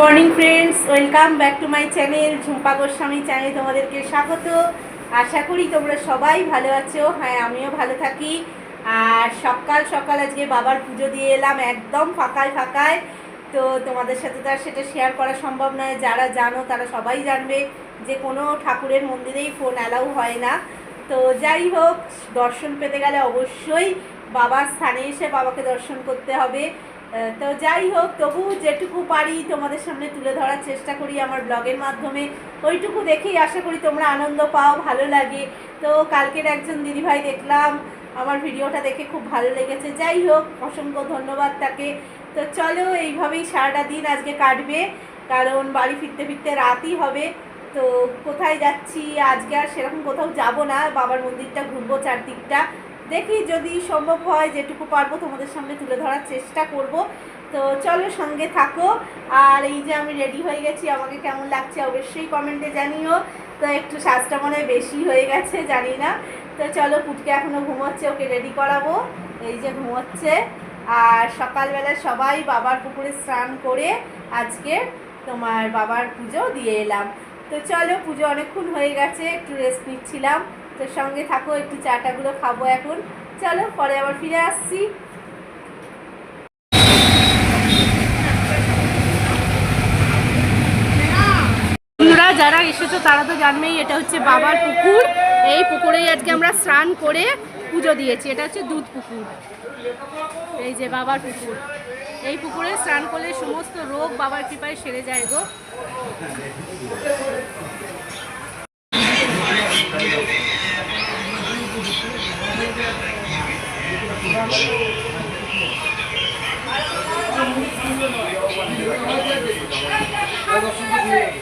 Morning friends welcome back to my channel Jhumpa Goswami চ্যানেলে তোমাদেরকে স্বাগত। আশা করি তোমরা সবাই ভালো আছো। হ্যাঁ আমিও ভালো থাকি। আর সকাল সকাল আজকে বাবার পুজো দিয়ে এলাম একদম ফাঁকায় ফাঁকায়। তো তোমাদের সাথে তো আর সেটা শেয়ার করা সম্ভব নয়। যারা জানো, তারা সবাই জানবে যে কোনো ঠাকুরের মন্দিরেই ফোন অ্যালাউ হয় না। তো যাই হোক, দর্শন পেতে গেলে অবশ্যই বাবার স্থানে এসে বাবাকে দর্শন করতে হবে। তো যাই হোক, তবু যেটুকু পারি তোমাদের সামনে তুলে ধরার চেষ্টা করি আমার ব্লগের মাধ্যমে। ওইটুকু দেখেই আশা করি তোমরা আনন্দ পাও, ভালো লাগে। তো কালকের একজন দিদিভাই দেখলাম, আমার ভিডিওটা দেখে খুব ভালো লেগেছে। যাই হোক, অসংখ্য ধন্যবাদ তাকে। তো চলো, এইভাবেই সারাটা দিন আজকে কাটবে, কারণ বাড়ি ফিরতে ফিরতে রাতই হবে। তো কোথায় যাচ্ছি? আজকে আর সেরকম কোথাও যাব না। বাবার মন্দিরটা ঘুরবো চারদিকটা। দেখি যদি সম্ভব হয় যেটুকু পারব তোমাদের সামনে তুলে ধরার চেষ্টা করব। তো চলো সঙ্গে থাকো। আর এই যে আমি রেডি হয়ে গেছি, আমাকে কেমন লাগছে অবশ্যই কমেন্টে জানিও। তো একটু সাজটা মনে হয় বেশি হয়ে গেছে, জানি না। তো চলো পুটকে এখনও ঘুমোচ্ছে, ওকে রেডি করাবো। এই যে ঘুমোচ্ছে। আর সকালবেলা সবাই বাবার পুকুরে স্নান করে আজকে তোমার বাবার পুজো দিয়ে এলাম। তো চলো পুজো অনেকক্ষণ হয়ে গেছে, একটু রেস্ট নিচ্ছিলাম। তো সঙ্গে থাকো, একটু চাটাগুলো খাব এখন। চলো, পরে আবার ফিরে আসছি। যারা এসেছ, তারা তো জানবেই, এটা হচ্ছে বাবার পুকুর। এই পুকুরেই আজকে আমরা স্নান করে পুজো দিয়েছি। এটা হচ্ছে দুধ পুকুর। এই যে বাবার পুকুর। এই পুকুরে স্নান করলে সমস্ত রোগ বাবার কৃপায় সেরে যায় গো।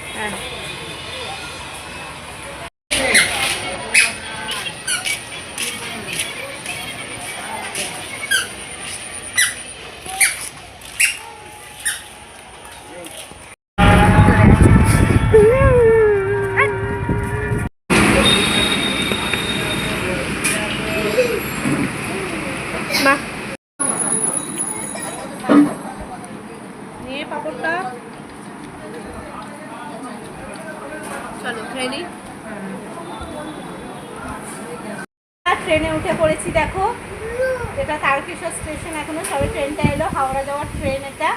হ্যাঁ পাপড়টা চলো ট্রেনে উঠে পড়েছি, দেখো। এটা তারকেশ্বর স্টেশন, এখনও সবে ট্রেনটা এলো, হাওড়া যাওয়ার ট্রেন এটা।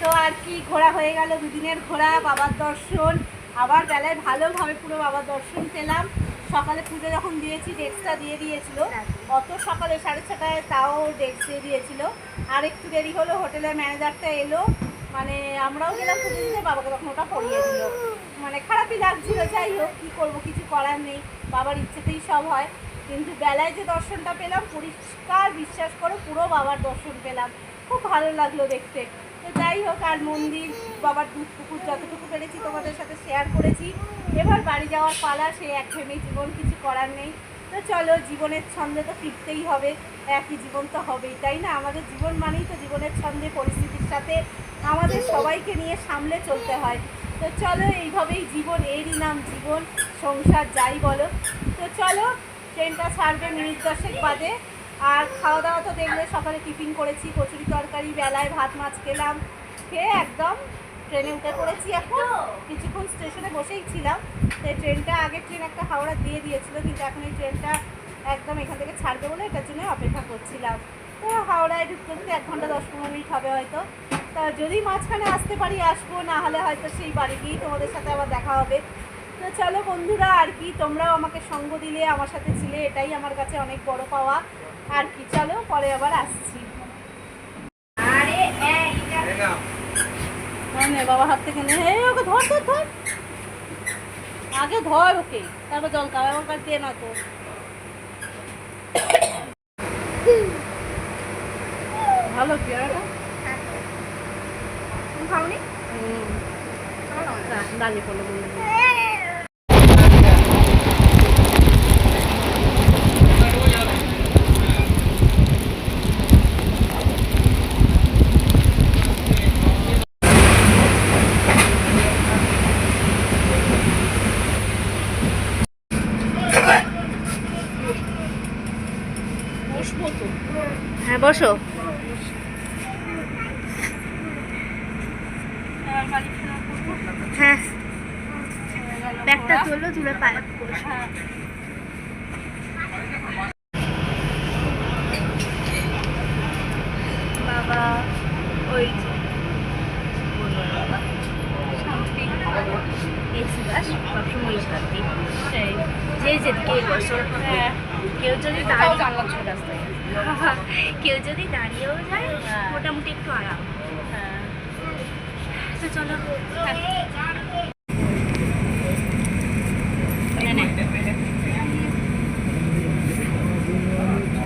তো আর কি ঘোরা হয়ে গেল, দুদিনের ঘোরা, বাবার দর্শন। আবার বেলায় ভালোভাবে পুরো বাবার দর্শন পেলাম। সকালে পুজো যখন দিয়েছি ডেস্কটা দিয়ে দিয়েছিল। অত সকালে সাড়ে ছটায় তাও ডেস্ক দিয়ে দিয়েছিল। আর একটু দেরি হলো, হোটেলের ম্যানেজারটা এলো। মানে আমরাও গেলাম দিতে বাবাকে তখন ওটা পড়িয়ে দিল। মানে খারাপই লাগছিল, যাই হোক, কী করব, কিছু করার নেই, বাবার ইচ্ছেতেই সব হয়। কিন্তু বেলায় যে দর্শনটা পেলাম, পরিষ্কার বিশ্বাস করো পুরো বাবার দর্শন পেলাম। খুব ভালো লাগল দেখতে। তো যাই হোক, আর মন্দির, বাবার দুধ পুকুর যতটুকু পেরেছি তোমাদের সাথে শেয়ার করেছি। এবার বাড়ি যাওয়ার পালা, সে একঘেয়েমি জীবন কিছু করার নেই। তো চলো, জীবনের ছন্দে তো ফিরতেই হবে, একই জীবন তো হবেই, তাই না? আমাদের জীবন মানেই তো জীবনের ছন্দে, পরিস্থিতির সাথে আমাদের সবাইকে নিয়ে সামলে চলতে হয়। তো চলো এইভাবেই জীবন, এরই নাম জীবন, সংসার যাই বলো। তো চলো, ট্রেনটা ছাড়বে মিনিট দশেক বাদে। আর খাওয়া দাওয়া তো দেখলে সকালে টিফিন করেছি, কচুরি তরকারি, বেলায় ভাত, মাছ খেলাম। খেয়ে একদম ট্রেনে উঠে পড়েছি এখন। কিছুক্ষণ স্টেশনে বসেই ছিলাম। তো ট্রেনটা আগে ট্রেন একটা হাওড়া দিয়ে দিয়েছিল, কিন্তু এখন এই ট্রেনটা একদম এখান থেকে ছাড়বে বলে এটার জন্য অপেক্ষা করছিলাম। তো হাওড়ায় ঢুকতে ঢুকতে এক ঘণ্টা, দশ পনেরো মিনিট হবে হয়তো। তা যদি মাঝখানে আসতে পারি আসব না হলে হয়তো সেই বাড়ি গিয়েই তোমাদের সাথে আবার দেখা হবে। তো চলো বন্ধুরা আর কি তোমরাও আমাকে সঙ্গ দিলে আমার সাথে ছিলে এটাই আমার কাছে অনেক বড় পাওয়া। আর কি চলো পরে আবার আসছি। বাবা হাত থেকে নে। ওকে ধর ধর ধর। আগে ধর ওকে। তারপর জল খাওয়া আমার কাছে না তো। ভালো পেয়ারাটা বসবো তো হ্যাঁ বসো। হ্যাঁ। ব্যাগটা। তুললো তুলে পায়ে হ্যাঁ বাবা ওই যে যেদিকে কেউ যদি দাঁড়িয়ে কেউ যদি দাঁড়িয়েও যায় হ্যাঁ। মোটামুটি একটু আরাম। চলো।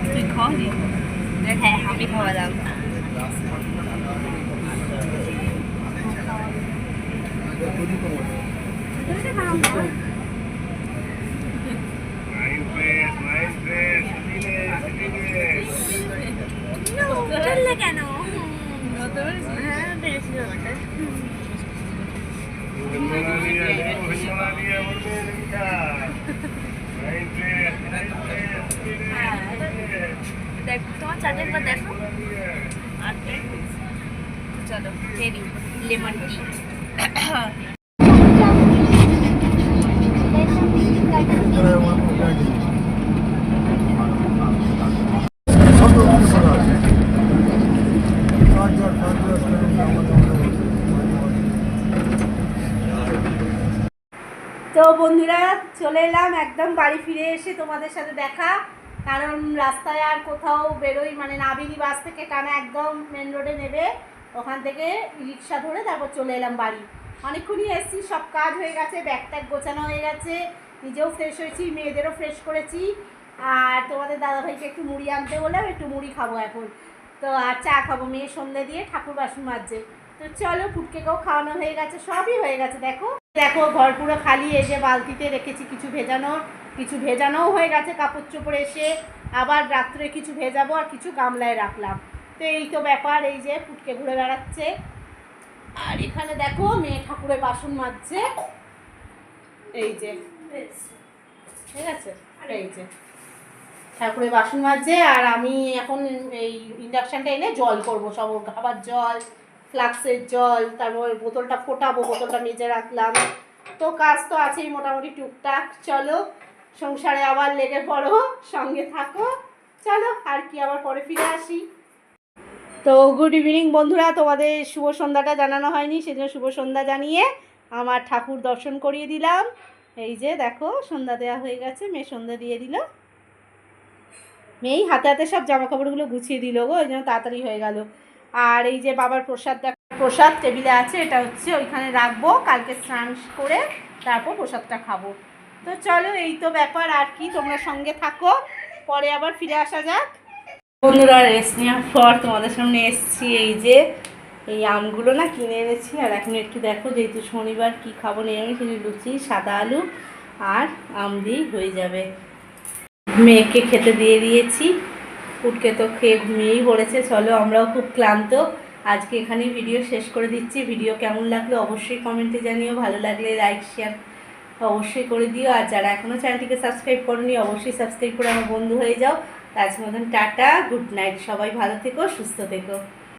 তুই খাওয়ালি হ্যাঁ আমি খাওয়ালাম Nine তোমার চাটের পর দেখো. চলো লেমন টি তো বন্ধুরা, চলে এলাম একদম বাড়ি ফিরে এসে তোমাদের সাথে দেখা। কারণ রাস্তায় আর কোথাও বেরোই মানে নাবিনি বাস থেকে টানা একদম মেন রোডে নেবে। ওখান থেকে রিক্সা ধরে তারপর চলে এলাম বাড়ি। অনেকক্ষণই এসেছি, সব কাজ হয়ে গেছে ব্যাগ ট্যাগ গোছানো হয়ে গেছে, নিজেও ফ্রেশ হয়েছি, মেয়েদেরও ফ্রেশ করেছি। আর তোমাদের দাদাভাইকে একটু মুড়ি আনতে বললাম, একটু মুড়ি খাব এখন। তো আর চা খাব, মেয়ে সন্ধ্যে দিয়ে ঠাকুর বাসন মাজছে। তো চলো ফুটকেকেও খাওয়ানো হয়ে গেছে, সবই হয়ে গেছে, দেখো। দেখো, ঘর পুরো খালি এসে বালতিতে রেখেছি কিছু ভেজানো, কিছু ভেজানোও হয়ে গেছে, কাপড় চোপড় এসে আবার রাত্রে কিছু ভেজাবো আর কিছু গামলায় রাখলাম। তো এই তো ব্যাপার, এই যে ফুটকে ঘুরে বেড়াচ্ছে। আর এখানে দেখো, মেয়ে ঠাকুরের বাসন মাজছে। এই যে, ঠিক আছে? এই যে, ঠাকুরের বাসন মাজছে, আর আমি এখন এই ইন্ডাকশানটা এনে জল করব, সব খাবার জল ফ্লাক্সের জল, তারপর বোতলটা ফোটাবো, বোতলটা মেজে রাখলাম। তো কাজ তো আছেই মোটামুটি টুকটাক। চলো, সংসারে আবার লেগে পড়ো, সঙ্গে থাকো। চলো, আর কি, আবার পরে ফিরে আসি। তো গুড ইভিনিং বন্ধুরা, তোমাদের শুভ সন্ধ্যাটা জানানো হয়নি, সেজন্য শুভ সন্ধ্যা জানিয়ে আমার ঠাকুর দর্শন করিয়ে দিলাম। এই যে দেখো, সন্ধ্যা দেওয়া হয়ে গেছে, মেয়ে সন্ধ্যা দিয়ে দিল। মেয়েই হাতে হাতে সব জামা কাপড়গুলো গুছিয়ে দিল গো, ওই জন্য তাড়াতাড়ি হয়ে গেল। আর এই যে বাবার প্রসাদ প্রসাদ টেবিলে আছে, এটা হচ্ছে ওইখানে রাখব, কালকে স্নান করে তারপর প্রসাদটা খাব। তো চলো, এই তো ব্যাপার, আর কি, তোমরা সঙ্গে থাকো, পরে আবার ফিরে আসা যাক। বন্ধুরা রেস্ট নেওয়ার পর তোমাদের সামনে এসছি, এই যে, এই আমগুলো না কিনে এনেছি, আর এখন একটু দেখো, যেহেতু শনিবার কি খাব নিরামিষ, এই যে লুচি, সাদা আলু, আর আম দিয়েই হয়ে যাবে। মেয়েকে খেতে দিয়ে দিয়েছি। ফুটকে তো খেয়ে ঘুমিয়েই পড়েছে, চলো আমরাও খুব ক্লান্ত। আজকে এখানে ভিডিও শেষ করে দিচ্ছি। ভিডিও কেমন লাগল অবশ্যই কমেন্টে জানিও। ভালো লাগলে লাইক শেয়ার অবশ্যই করে দিও। আর যারা এখনও চ্যানেলটিকে সাবস্ক্রাইব করনি, অবশ্যই সাবস্ক্রাইব করে আমার বন্ধু হয়ে যাও। মতন টাটা গুড নাইট সবাই ভালো থেকো, সুস্থ থেকো।